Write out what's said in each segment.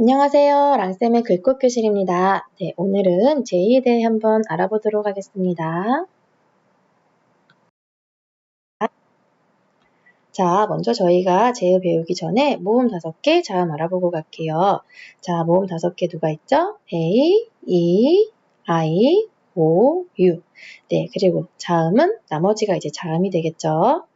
안녕하세요. 랑쌤의 글꽃 교실입니다. 네, 오늘은 제2에 대해 한번 알아보도록 하겠습니다. 자, 먼저 저희가 제의 배우기 전에 모음 다섯 개 자음 알아보고 갈게요. 자, 모음 다섯 개 누가 있죠? A, E, I, O, U. 네, 그리고 자음은 나머지가 이제 자음이 되겠죠.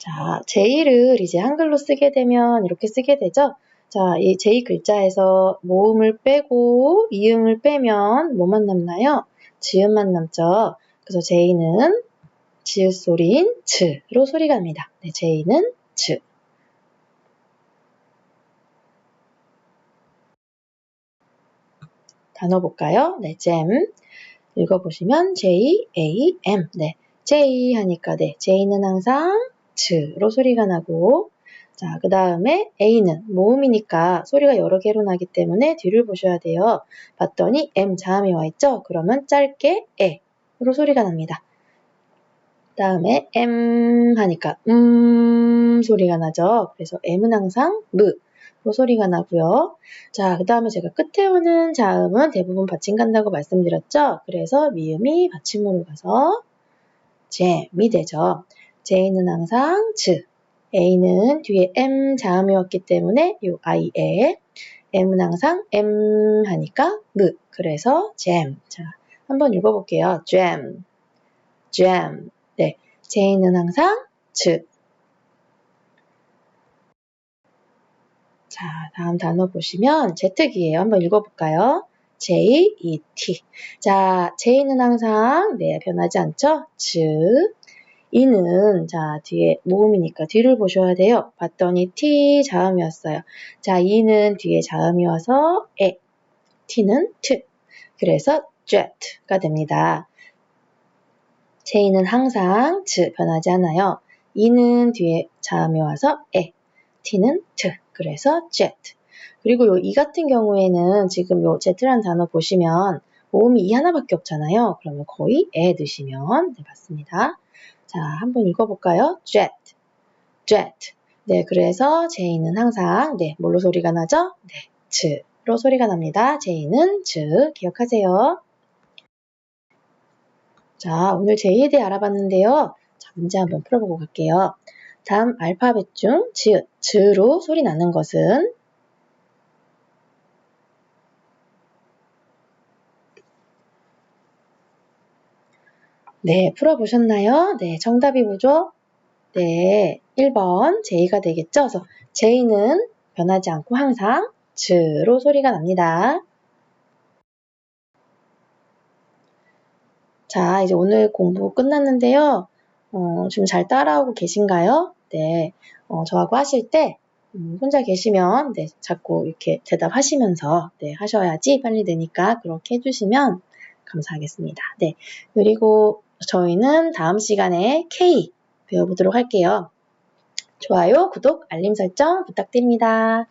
자, 제이를 이제 한글로 쓰게 되면 이렇게 쓰게 되죠. 자, 이 제이 글자에서 모음을 빼고 이음을 빼면 뭐만 남나요? 지음만 남죠. 그래서 제이는 지읒 소리인 즈로 소리가 납니다. 네, 제이는 즈. 단어 볼까요? 네, 잼. 읽어보시면 J, A, M. 네, J 하니까 네, J는 항상 즈로 소리가 나고 자, 그 다음에 A는 모음이니까 소리가 여러 개로 나기 때문에 뒤를 보셔야 돼요. 봤더니 M 자음이 와 있죠? 그러면 짧게 에로 소리가 납니다. 다음에 M 하니까 음 소리가 나죠. 그래서 M은 항상 무로 소리가 나고요. 자, 그 다음에 제가 끝에 오는 자음은 대부분 받침 간다고 말씀드렸죠. 그래서 미음이 받침으로 가서 잼이 되죠. J는 항상 즈, A는 뒤에 M 자음이 왔기 때문에 요 I에 M은 항상 M 하니까 무, 그래서 잼. 자, 한번 읽어볼게요. 잼, 잼. 네, J는 항상 즈. 자, 다음 단어 보시면 Z기예요. 한번 읽어볼까요? J, E, T. 자, J는 항상 네, 변하지 않죠? 즈. 이는 자 뒤에 모음이니까 뒤를 보셔야 돼요. 봤더니 t 자음이었어요. 자 이는 뒤에 자음이 와서 에, t는 t. 그래서 jet가 됩니다. 제이는 항상 즈 변하지 않아요. 이는 뒤에 자음이 와서 에, t는 t. 그래서 jet. 그리고 요 이 같은 경우에는 지금 요 jet라는 단어 보시면 모음이 이 하나밖에 없잖아요. 그러면 거의 에 드시면 네, 맞습니다. 자, 한번 읽어볼까요? jet, jet. 네, 그래서 제이는 항상 네, 뭘로 소리가 나죠? 네, 즈로 소리가 납니다. 제이는 즈 기억하세요. 자, 오늘 제이에 대해 알아봤는데요. 자, 문제 한번 풀어보고 갈게요. 다음 알파벳 중 지읒, 즈로 소리 나는 것은 네, 풀어보셨나요? 네, 정답이 뭐죠? 네, 1번 J가 되겠죠? 그래서 J는 변하지 않고 항상 즈로 소리가 납니다. 자, 이제 오늘 공부 끝났는데요. 어, 지금 잘 따라오고 계신가요? 네, 어, 저하고 하실 때 음, 혼자 계시면 네, 자꾸 이렇게 대답하시면서 네, 하셔야지 빨리 되니까 그렇게 해주시면 감사하겠습니다. 네, 그리고 저희는 다음 시간에 K 배워보도록 할게요. 좋아요, 구독, 알림 설정 부탁드립니다.